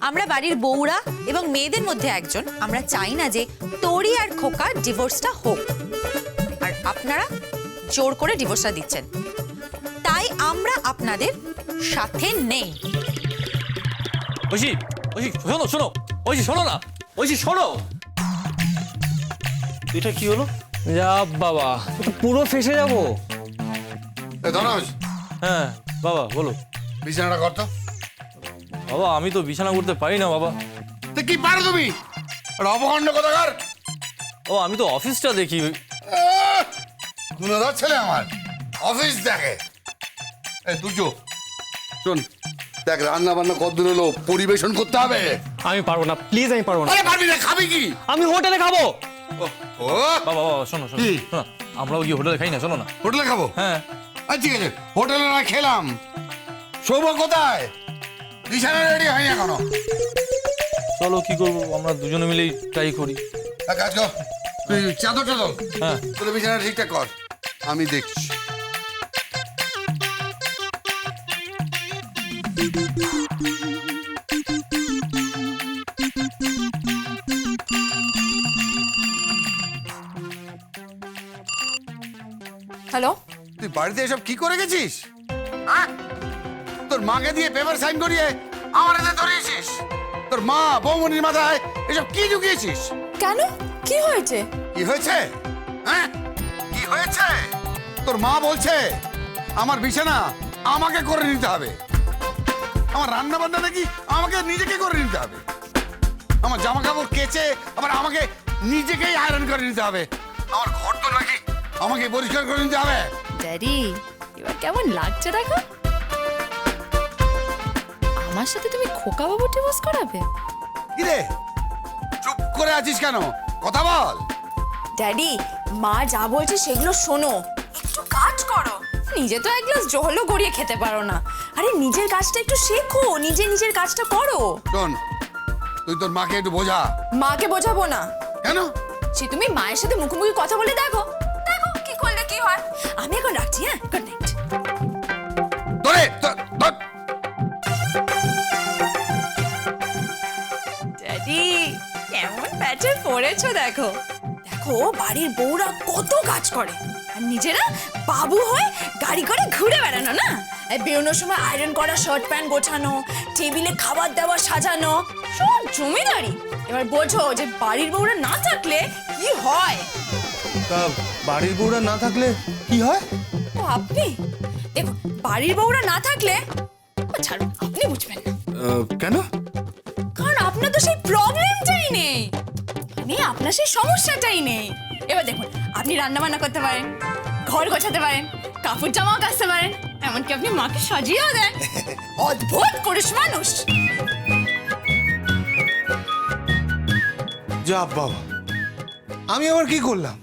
আমরা বাড়ির বউরা এবং মেয়েদের মধ্যে একজন। আমরা চাই না যে তোরি আর খোকা ডিভোর্সটা হোক। আর আপনারা জোর করে ডিভোর্সটা দিচ্ছেন। তাই আমরা আপনাদের সাথে নেই। ঐশী ঐশী শোনো শোনো। ঐশী শোনো না। ঐশী শোনো। এটা কি হলো? যা বাবা তো পুরো ফেসে যাব। এ ধনজ হ্যাঁ বাবা বলো। বিছানাটা কর তো। বাবা আমি তো বিছানা করতে পারি না বাবা। তো কি পারো তুমি? আর অপখণ্ড কোথাকার? ও আমি তো অফিসটা দেখি! গুণধর ছেলে আমার। অফিস দেখে। এ দুজো। শোন দেখ রান্না বান্না কদ্দূর হলো পরিবেশন করতে হবে। আমি পারব না প্লিজ আমি পারব না। আরে পারবি না খাবি কি? আমি হোটেলে খাব। ও, ও। বাবা বাবা শোনো শোনো। কি? শোনো আমরাও গিয়ে হোটেলে খাই না শোনো না। হোটেলে খাব? হ্যাঁ। আচ্ছা ঠিক আছে। হোটেলে না খেলাম। শোবো কোথায়? বিছানা রেডি হয়নি এখনও চলো কি করব? আমরা দুজনে মিলেই ট্রাই করি। এক কাজ কর তুই চাদর চাদর হ্যাঁ। তোর বিছানা ঠিকঠাক কর আমি দেখছি। হ্যালো? তুই বাড়িতে এসব কি করে গেছিস? তোর মাকে দিয়ে পেপার সাইন করিয়ে আমার হাতে ধরিয়েছিস। তোর মা বৌমনির মাথায় এসব কি ঢুকিয়েছিস? কেন? কি হয়েছে? কি হয়েছে? হ্যাঁ? কি হয়েছে? তোর মা বলছে আমার বিছানা আমাকে করে নিতে হবে। আমার রান্না বান্না নাকি আমাকে নিজেকে করে নিতে হবে। আমার জামা কাপড় কেচে আবার আমাকে নিজেকেই আয়রন করে নিতে হবে। আমার ঘর তো নাকি আমাকে পরিষ্কার করে নিতে হবে। ড্যাডি এবার কেমন লাগছে দেখো? আমার সাথে তুমি খোকা বাবু ডিভোর্স করাবে? কিরে? চুপ করে আছিস কেন? কথা বল। ড্যাডি মা যা বলছে সেগুলো শোনো। একটু কাজ করো। নিজে তো এক গ্লাস জলও গড়িয়ে খেতে পারো না। আরে নিজের কাজটা একটু শেখো। নিজে নিজের কাজটা করো। শোন তুই তোর মাকে একটু বোঝা। মাকে বোঝাবো না। কেন? সে তুমি মায়ের সাথে মুখোমুখি কথা বলে দেখো। দেখো কি করলে কি হয়। আমি এখন রাখছি হ্যাঁ? গুড নাইট ড্যাডি কেমন প্যাটার্ন পরেছো দেখো। দেখো বাড়ির বউরা কত কাজ করে। আর নিজেরা বাবু হয়ে গাড়ি করে ঘুরে বেড়ানো না? বেরোনোর সময় আয়রন করা শার্ট প্যান্ট গোছানো টেবিলে খাবার দাবার সাজানো সব জমিদারি। এবার বোঝো যে বাড়ির বউরা না থাকলে কি হয়? তা বাড়ির বউরা না থাকলে কি হয়? ও আপনি? দেখো বাড়ির বউরা না থাকলে ছাড়ুন আপনি বুঝবেন না। কেন? মানে আপনার সেই সমস্যাটাই নেই। এবার দেখুন আপনি রান্না বান্না করতে পারেন ঘর গোছাতে পারেন কাপড় জামাও কাচতে পারেন এমনকি আপনি মাকে সাজিয়েও দেন। অদ্ভুত পুরুষ মানুষ। যা বাবা। আমি আবার কি করলাম?